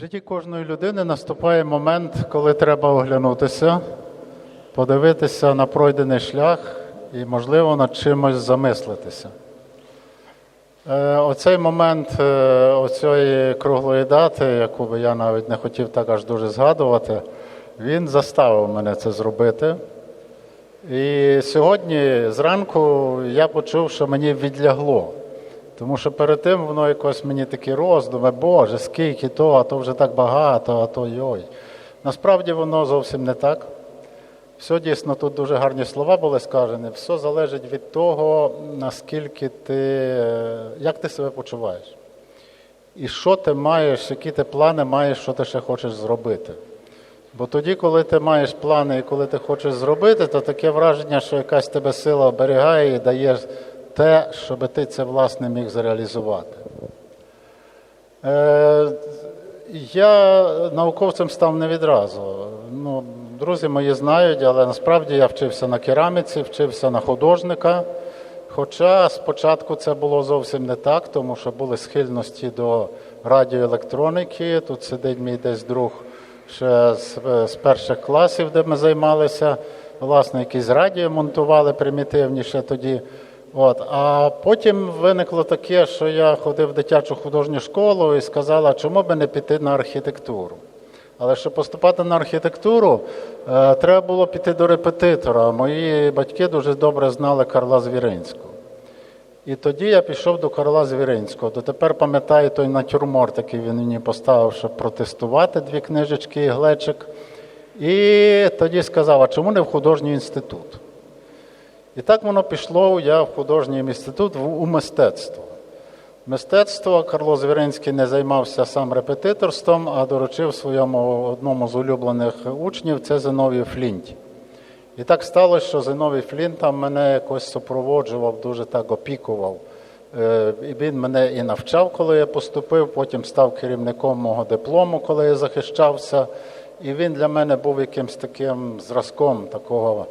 житті кожної людини наступає момент, коли треба оглянутися, подивитися на пройдений шлях і, можливо, над чимось замислитися. Е, Оцей момент е, оцієї круглої дати, яку би я навіть не хотів так аж дуже згадувати, він заставив мене це зробити. І сьогодні зранку я почув, що мені відлягло. Тому що перед тим воно якось мені такі роздуми, Боже, скільки то, а то вже так багато, а то йой. Насправді воно зовсім не так. Все дійсно тут дуже гарні слова були сказані. Все залежить від того, наскільки ти, як ти себе почуваєш. І що ти маєш, які ти плани маєш, що ти ще хочеш зробити. Бо тоді, коли ти маєш плани і коли ти хочеш зробити, то таке враження, що якась тебе сила оберігає і дає те, щоб ти це власне міг зреалізувати. Е, я науковцем став не відразу. Ну, друзі мої знають, але насправді я вчився на кераміці, вчився на художника. Хоча спочатку це було зовсім не так, тому що були схильності до радіоелектроніки. Тут сидить мій десь друг ще з, з перших класів, де ми займалися. Власне, якісь радіо монтували примітивніше тоді. От. А потім виникло таке, що я ходив в дитячу художню школу і сказала, чому би не піти на архітектуру. Але щоб поступати на архітектуру, е, треба було піти до репетитора. Мої батьки дуже добре знали Карла Звіринського. І тоді я пішов до Карла Звіринського. Дотепер пам'ятаю той натюрморт, який він мені поставив, щоб протестувати дві книжечки і глечик. І тоді сказав, а чому не в художній інститут? І так воно пішло, я в художній інститут у мистецтво. Мистецтво Карло Звіринський не займався сам репетиторством, а доручив своєму одному з улюблених учнів це Зиновію Флінті. І так сталося, що Зиновій Флінт мене якось супроводжував, дуже так опікував. Е, І він мене і навчав, коли я поступив, потім став керівником мого диплому, коли я захищався. І він для мене був якимсь таким зразком такого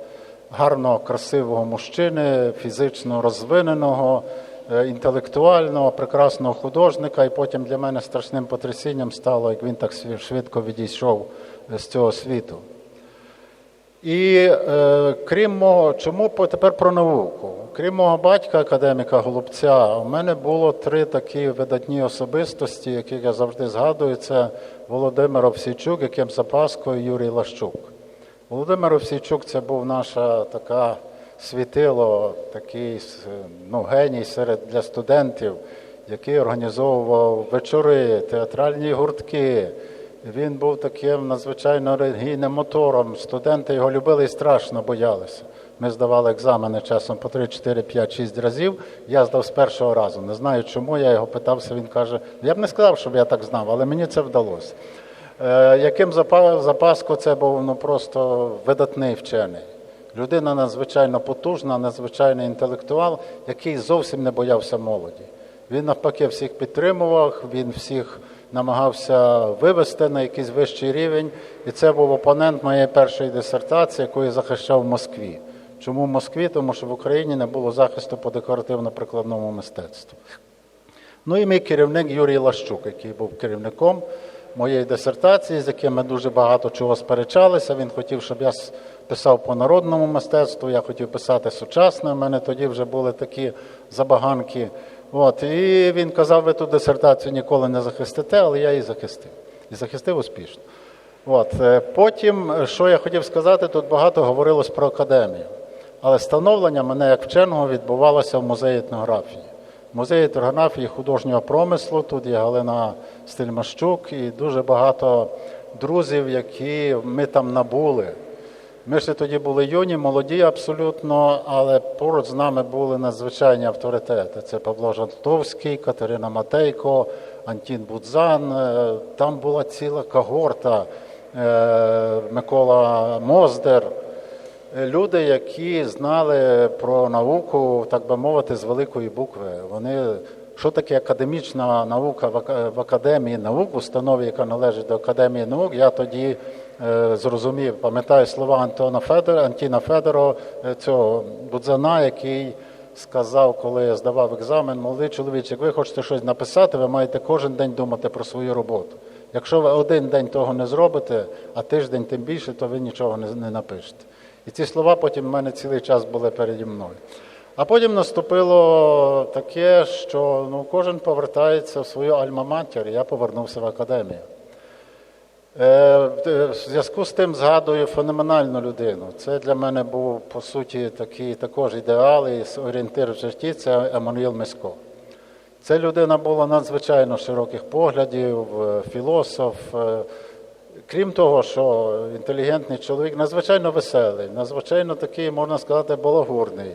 гарного, красивого мужчини, фізично розвиненого, е, інтелектуального, прекрасного художника. І потім для мене страшним потрясінням стало, як він так швидко відійшов з цього світу. І е, крім мого, чому тепер про науку? Крім мого батька, академіка Голубця, у мене було три такі видатні особистості, яких я завжди згадую. Це Володимир Овсійчук, яким запаскою Юрій Лащук. Володимир Овсійчук це був наша така світило, такий ну, геній серед для студентів, який організовував вечори, театральні гуртки. Він був таким надзвичайно релігійним мотором. Студенти його любили і страшно боялися. Ми здавали екзамени часом по 3, 4, 5, 6 разів. Я здав з першого разу. Не знаю чому. Я його питався. Він каже: я б не сказав, щоб я так знав, але мені це вдалося. Е, яким запа- запаско це був ну, просто видатний вчений. Людина надзвичайно потужна, надзвичайний інтелектуал, який зовсім не боявся молоді. Він навпаки всіх підтримував, він всіх намагався вивести на якийсь вищий рівень. І це був опонент моєї першої дисертації, яку я захищав в Москві. Чому в Москві? Тому що в Україні не було захисту по декоративно-прикладному мистецтву. Ну і мій керівник Юрій Лащук, який був керівником моєї дисертації, з яким ми дуже багато чого сперечалися. Він хотів, щоб я писав по народному мистецтву, я хотів писати сучасне. У мене тоді вже були такі забаганки. От. І він казав, ви ту дисертацію ніколи не захистите, але я її захистив. І захистив успішно. От. е, Потім, е, що я хотів сказати, тут багато говорилось про академію. Але становлення мене як вченого відбувалося в музеї етнографії. Музей етнографії художнього промислу. Тут є Галина Стельмащук і дуже багато друзів, які ми там набули. Ми ж тоді були юні, молоді абсолютно, але поруч з нами були надзвичайні авторитети. Це Павло Жантовський, Катерина Матейко, Антін Будзан. Е, Там була ціла когорта, е, Микола Моздер. Люди, які знали про науку, так би мовити, з великої букви. Вони що таке академічна наука в академії наук, установі, яка належить до академії наук, я тоді е, зрозумів, пам'ятаю слова Антона Федор, Антіна Федорова, е, цього Будзана, який сказав, коли я здавав екзамен, молодий чоловік, як ви хочете щось написати, ви маєте кожен день думати про свою роботу. Якщо ви один день того не зробите, а тиждень тим більше, то ви нічого не, не напишете. І ці слова потім в мене цілий час були переді мною. А потім наступило таке, що ну, кожен повертається в свою альма-матір, я повернувся в академію. Е, В зв'язку з тим згадую феноменальну людину. Це для мене був по суті такий також ідеал і орієнтир в житті. Це Еммануїл Мисько. Це людина була надзвичайно широких поглядів, е, філософ. Крім того, що інтелігентний чоловік, надзвичайно веселий, надзвичайно такий, можна сказати, балагурний.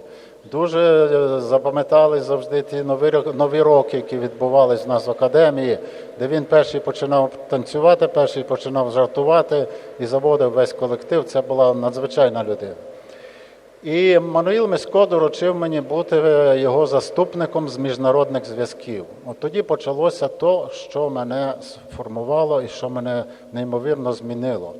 Дуже е, запам'ятали завжди ті нові, нові роки, які відбувались в нас в академії, де він перший починав танцювати, перший починав жартувати і заводив весь колектив. Це була надзвичайна людина. І Мануїл Мисько доручив мені бути е, його заступником з міжнародних зв'язків. От тоді почалося то, що мене сформувало і що мене неймовірно змінило.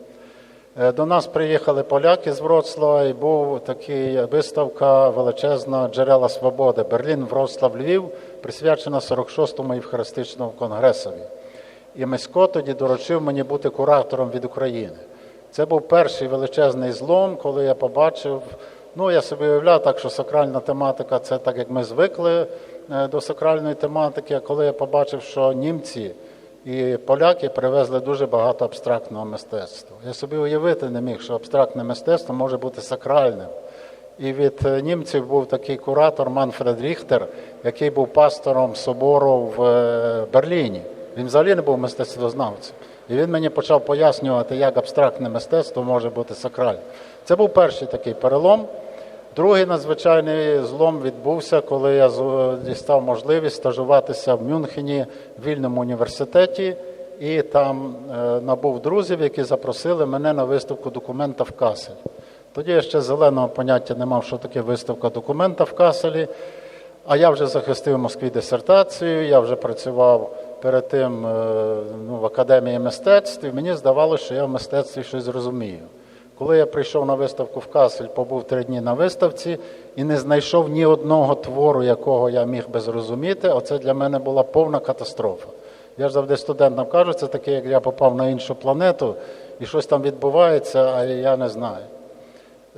Е, До нас приїхали поляки з Вроцлава, і був такий виставка величезна Джерела Свободи Берлін, Вроцлав, Львів, присвячена 46-му Євхаристичному конгресові. І Мисько тоді доручив мені бути куратором від України. Це був перший величезний злом, коли я побачив. Ну, я собі уявляв так, що сакральна тематика це так, як ми звикли е, до сакральної тематики. А коли я побачив, що німці і поляки привезли дуже багато абстрактного мистецтва. Я собі уявити не міг, що абстрактне мистецтво може бути сакральним. І від е, німців був такий куратор Манфред Ріхтер, який був пастором собору в е, Берліні. Він взагалі не був мистецтвознавцем. І він мені почав пояснювати, як абстрактне мистецтво може бути сакральним. Це був перший такий перелом. Другий надзвичайний злом відбувся, коли я дістав можливість стажуватися в Мюнхені в вільному університеті, і там е, набув друзів, які запросили мене на виставку документа в Касель. Тоді я ще зеленого поняття не мав, що таке виставка документа в Каселі. А я вже захистив в Москві дисертацію, я вже працював перед тим е, ну, в академії мистецтв, і мені здавалося, що я в мистецтві щось розумію. Коли я прийшов на виставку в Касель, побув три дні на виставці і не знайшов ні одного твору, якого я міг би зрозуміти, оце для мене була повна катастрофа. Я ж завжди студентам кажу, це таке, як я попав на іншу планету, і щось там відбувається, а я не знаю.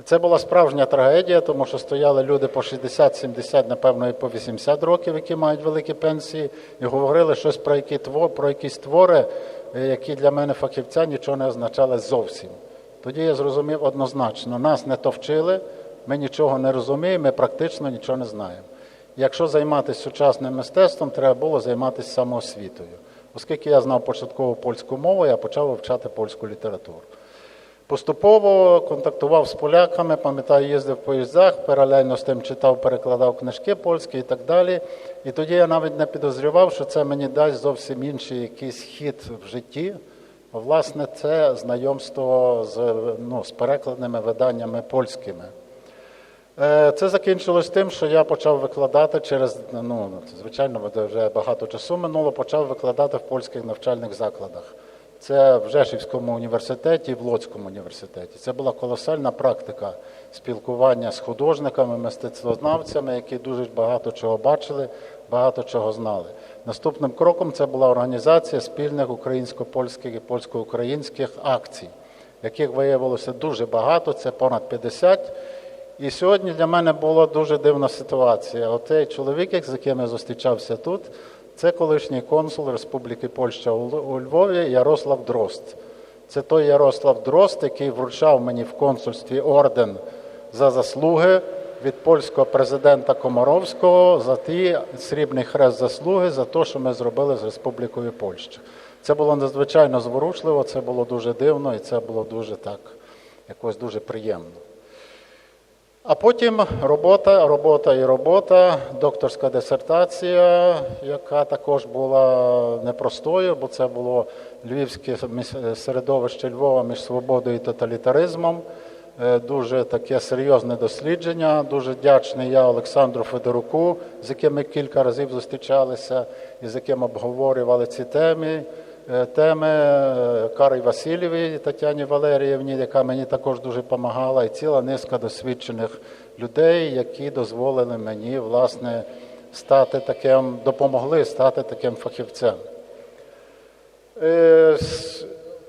Це була справжня трагедія, тому що стояли люди по 60-70, напевно, і по 80 років, які мають великі пенсії, і говорили щось про, які про якісь твори, е, які для мене фахівця нічого не означали зовсім. Тоді я зрозумів однозначно, нас не то вчили, ми нічого не розуміємо, ми практично нічого не знаємо. Якщо займатися сучасним мистецтвом, треба було займатися самоосвітою. Оскільки я знав початкову польську мову, я почав вивчати польську літературу. Поступово контактував з поляками, пам'ятаю, їздив в поїздах, паралельно з тим читав, перекладав книжки польські і так далі. І тоді я навіть не підозрював, що це мені дасть зовсім інший якийсь хід в житті. Власне, це знайомство з, ну, з перекладними виданнями польськими. Е, Це закінчилось тим, що я почав викладати через, ну, звичайно, вже багато часу минуло, почав викладати в польських навчальних закладах. Це в Жешівському університеті в Лоцькому університеті. Це була колосальна практика спілкування з художниками, мистецтвознавцями, які дуже багато чого бачили, багато чого знали. Наступним кроком це була організація спільних українсько-польських і польсько-українських акцій, яких виявилося дуже багато, це понад 50. І сьогодні для мене була дуже дивна ситуація. Отей чоловік, з яким я зустрічався тут, це колишній консул Республіки Польща у Львові Ярослав Дрозд. Це той Ярослав Дрозд, який вручав мені в консульстві орден за заслуги від польського президента Комаровського за ті срібний хрест заслуги за те, що ми зробили з Республікою Польща. Це було надзвичайно зворушливо, це було дуже дивно і це було дуже так, якось дуже приємно. А потім робота, робота і робота, докторська дисертація, яка також була непростою, бо це було львівське середовище Львова між свободою і тоталітаризмом. Е, Дуже таке серйозне дослідження. Дуже вдячний я Олександру Федоруку, з яким ми кілька разів зустрічалися і з яким обговорювали ці теми. Е, Теми е, Карі Васильєвій, Тетяні Валеріївні, яка мені також дуже допомагала, і ціла низка досвідчених людей, які дозволили мені власне стати таким, допомогли стати таким фахівцем.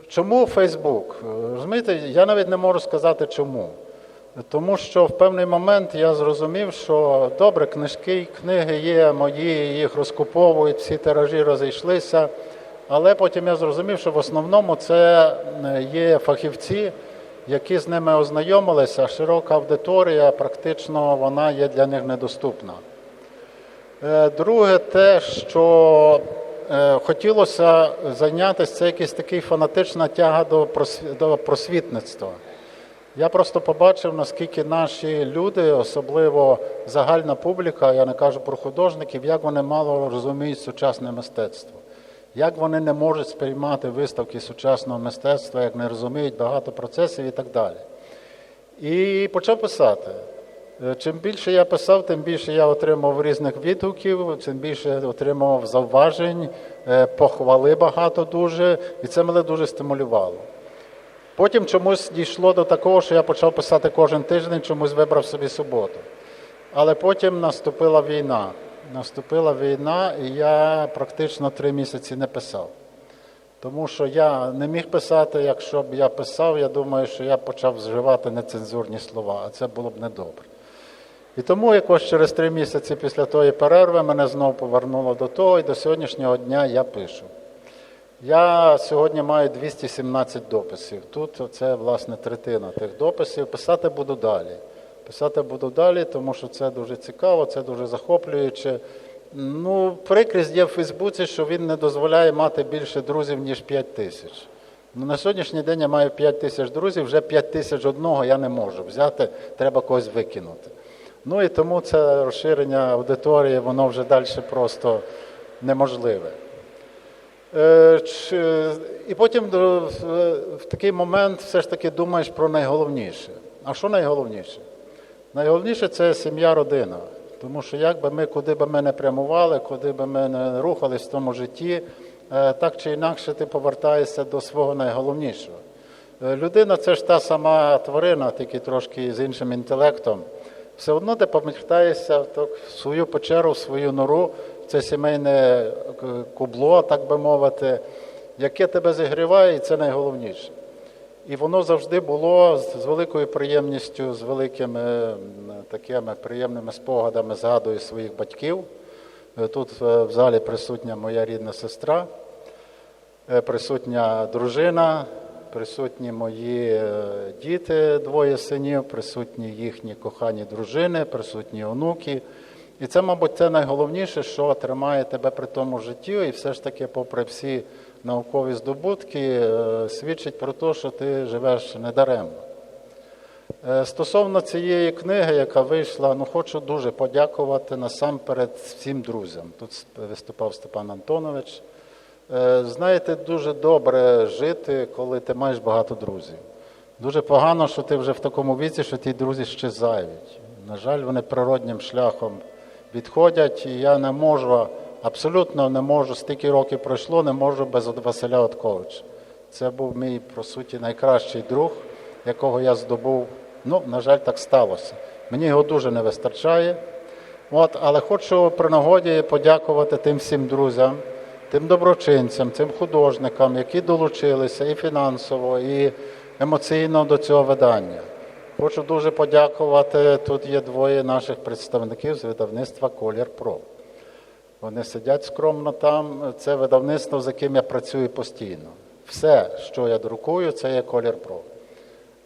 Чому Фейсбук? Розумієте, я навіть не можу сказати чому. Тому що в певний момент я зрозумів, що добре, книжки, книги є мої, їх розкуповують, всі тиражі розійшлися. Але потім я зрозумів, що в основному це е, є фахівці, які з ними ознайомилися, широка аудиторія, практично вона є для них недоступна. Е, Друге, те, що хотілося зайнятися, це якась така фанатична тяга до просвітництва. Я просто побачив, наскільки наші люди, особливо загальна публіка, я не кажу про художників, як вони мало розуміють сучасне мистецтво, як вони не можуть сприймати виставки сучасного мистецтва, як не розуміють багато процесів і так далі. І почав писати. Е, Чим більше я писав, тим більше я отримав різних відгуків, тим більше отримав зауважень, е, похвали багато дуже, і це мене дуже стимулювало. Потім чомусь дійшло до такого, що я почав писати кожен тиждень, чомусь вибрав собі суботу. Але потім наступила війна. Наступила війна, і я практично три місяці не писав. Тому що я не міг писати, якщо б я писав, я думаю, що я почав вживати нецензурні слова, а це було б недобре. І тому якось через три місяці після тої перерви мене знову повернуло до того, і до сьогоднішнього дня я пишу. Я сьогодні маю 217 дописів. Тут це власне третина тих дописів. Писати буду далі. Писати буду далі, тому що це дуже цікаво, це дуже захоплююче. Ну, прикрість є в Фейсбуці, що він не дозволяє мати більше друзів, ніж 5 тисяч. Ну, на сьогоднішній день я маю 5 тисяч друзів, вже 5 тисяч одного я не можу взяти, треба когось викинути. Ну і тому це розширення аудиторії, воно вже далі просто неможливе. Е, І потім в в такий момент все ж таки думаєш про найголовніше. А що найголовніше? Найголовніше це сім'я, родина. Тому що як би ми, куди би ми не прямували, куди би ми не рухались в тому житті, е, так чи інакше ти повертаєшся до свого найголовнішого. Е, Людина це ж та сама тварина, тільки трошки з іншим інтелектом. Все одно ти повертаєшся в свою печеру, в свою нору, в це сімейне е, кубло, так би мовити, яке тебе зігріває, і це найголовніше. І воно завжди було з великою приємністю, з великими такими приємними спогадами згадую своїх батьків. Е, Тут е, в залі присутня моя рідна сестра, е, присутня дружина, присутні мої е, діти, двоє синів, присутні їхні кохані дружини, присутні онуки. І це, мабуть, це найголовніше, що тримає тебе при тому житті, і все ж таки, попри всі наукові здобутки, е, свідчить про те, що ти живеш недаремно. Е, Стосовно цієї книги, яка вийшла, ну хочу дуже подякувати насамперед всім друзям. Тут виступав Степан Антонович. Е, Знаєте, дуже добре жити, коли ти маєш багато друзів. Дуже погано, що ти вже в такому віці, що ті друзі щезають. На жаль, вони природнім шляхом відходять, і я не можу, абсолютно не можу, стільки років пройшло, не можу без Василя Отковича. Це був мій, по суті, найкращий друг, якого я здобув. Ну, на жаль, так сталося. Мені його дуже не вистачає. От, але хочу при нагоді подякувати тим всім друзям, тим доброчинцям, тим художникам, які долучилися і фінансово, і емоційно до цього видання. Хочу дуже подякувати. Тут є двоє наших представників з видавництва Колір Про. Вони сидять скромно там. Це видавництво, з яким я працюю постійно. Все, що я друкую, це є Колір Про.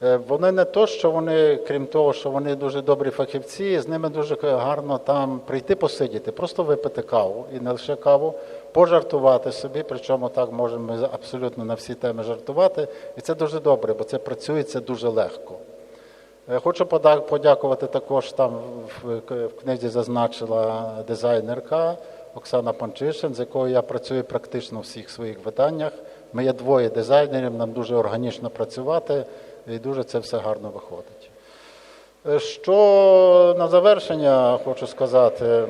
Е, Вони не то, що вони, крім того, що вони дуже добрі фахівці, з ними дуже гарно там прийти посидіти, просто випити каву і не лише каву, пожартувати собі. Причому так можемо ми абсолютно на всі теми жартувати. І це дуже добре, бо це працюється дуже легко. Е, Хочу подякувати також там в, в книзі зазначила дизайнерка Оксана Панчишин, з якою я працюю практично у всіх своїх виданнях. Ми є двоє дизайнерів, нам дуже органічно працювати і дуже це все гарно виходить. Е, Що на завершення хочу сказати,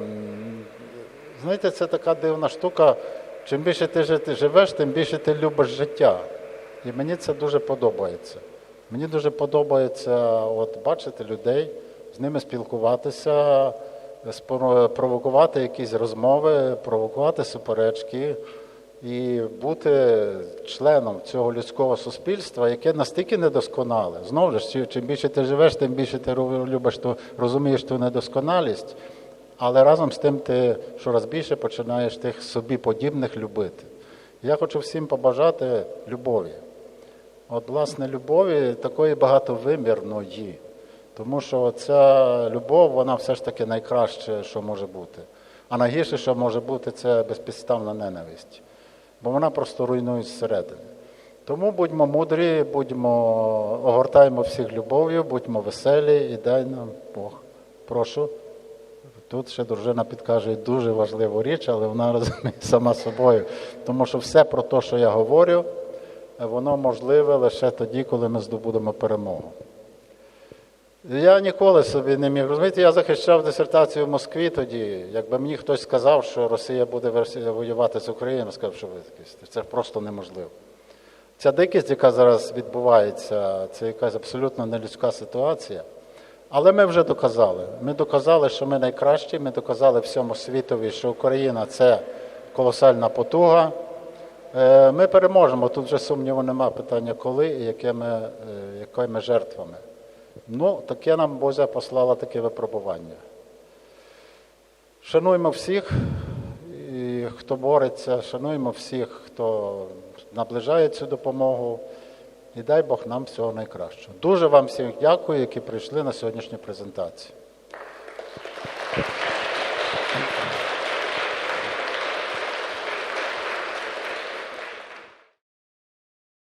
знаєте, це така дивна штука. Чим більше ти живеш, тим більше ти любиш життя. І мені це дуже подобається. Мені дуже подобається от, бачити людей, з ними спілкуватися, провокувати якісь розмови, провокувати суперечки. І бути членом цього людського суспільства, яке настільки недосконале. Знову ж, чим більше ти живеш, тим більше ти любиш ту, розумієш ту недосконалість, але разом з тим ти щораз більше починаєш тих собі подібних любити. Я хочу всім побажати любові. От, власне, любові такої багатовимірної. Тому що ця любов, вона все ж таки найкраще, що може бути. А найгірше, що може бути, це безпідставна ненависть. Бо вона просто руйнує зсередини. Тому будьмо мудрі, будьмо, огортаємо всіх любов'ю, будьмо веселі і дай нам Бог. Прошу. Тут ще дружина підкаже дуже важливу річ, але вона розуміє сама собою. Тому що все про те, що я говорю, воно можливе лише тоді, коли ми здобудемо перемогу. Я ніколи собі не міг розумієте, я захищав дисертацію в Москві тоді. Якби мені хтось сказав, що Росія буде воювати з Україною, сказав, що ви. Це просто неможливо. Ця дикість, яка зараз відбувається, це якась абсолютно нелюдська ситуація. Але ми вже доказали. Ми доказали, що ми найкращі, ми доказали всьому світові, що Україна це колосальна потуга. Е, Ми переможемо. Тут вже сумніву нема питання, коли і якими, е, якими жертвами. Ну, таке нам Бозя послала таке випробування. Шануємо всіх, і хто бореться, шануємо всіх, хто наближає цю допомогу. І дай Бог нам всього найкращого. Дуже вам всім дякую, які прийшли на сьогоднішню презентацію.